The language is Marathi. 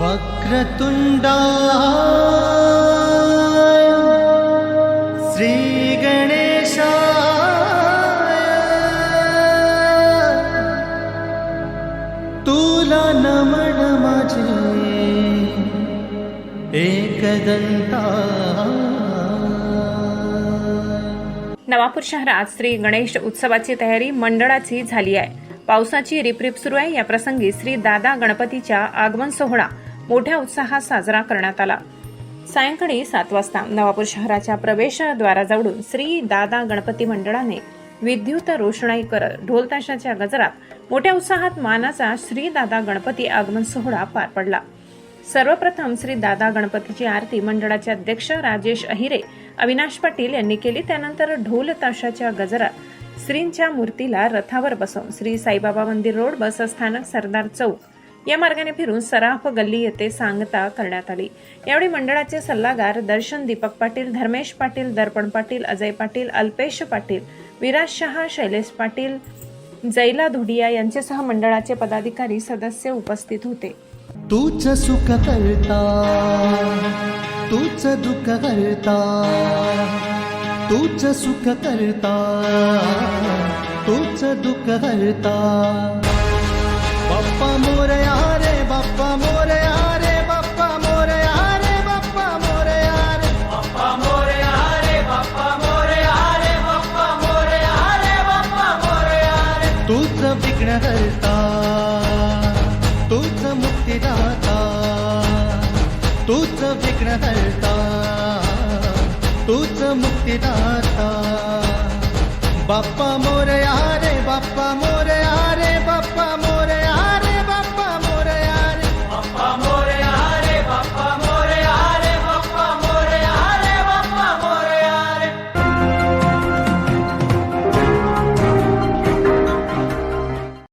वक्रतुण्डा श्रीगणेशा तुला नमन माझे नवापूर शहरात श्री गणेश उत्सवाची तयारी मंडळाची झाली आहे. पावसाची रिपरिप सुरू आहे. या प्रसंगी श्री दादा गणपतीच्या आगमन सोहळा मोठ्या उत्साहात साजरा करण्यात आला. सायंकाळी सात वाजता नवापूर शहराच्या प्रवेशद्वाराजवळून श्री दादा गणपती मंडळाने विद्युत रोषणाई करत ढोलताशाच्या गजरात मोठ्या उत्साहात मानाचा श्री दादा गणपती आगमन सोहळा पार पडला. सर्वप्रथम श्री दादा गणपतीची आरती मंडळाचे अध्यक्ष राजेश अहिरे अविनाश पाटील यांनी केली. त्यानंतर ढोल ताशाच्या गजरात श्रींच्या मूर्तीला रथावर बसवून श्री साईबाबा मंदिर रोड बस स्थानक सरदार चौक या मार्गाने फिरून सराफ गल्ली येथे सांगता करण्यात आली. यावेळी मंडळाचे सल्लागार दर्शन दीपक पाटील धर्मेश पाटील दर्पण पाटील अजय पाटील अल्पेश पाटील विराज शहा शैलेश पाटील जैला धुडिया यांच्यासह मंडळाचे पदाधिकारी सदस्य उपस्थित होते. तूच सुख करता तूच दुःख करता तूच सुख करता तूच दुःख करता. तूच विघ्नहर्ता तूच मुक्तीदाता तूच विघ्नहर्ता तूच मुक्तीदाता. बाप्पा मोरया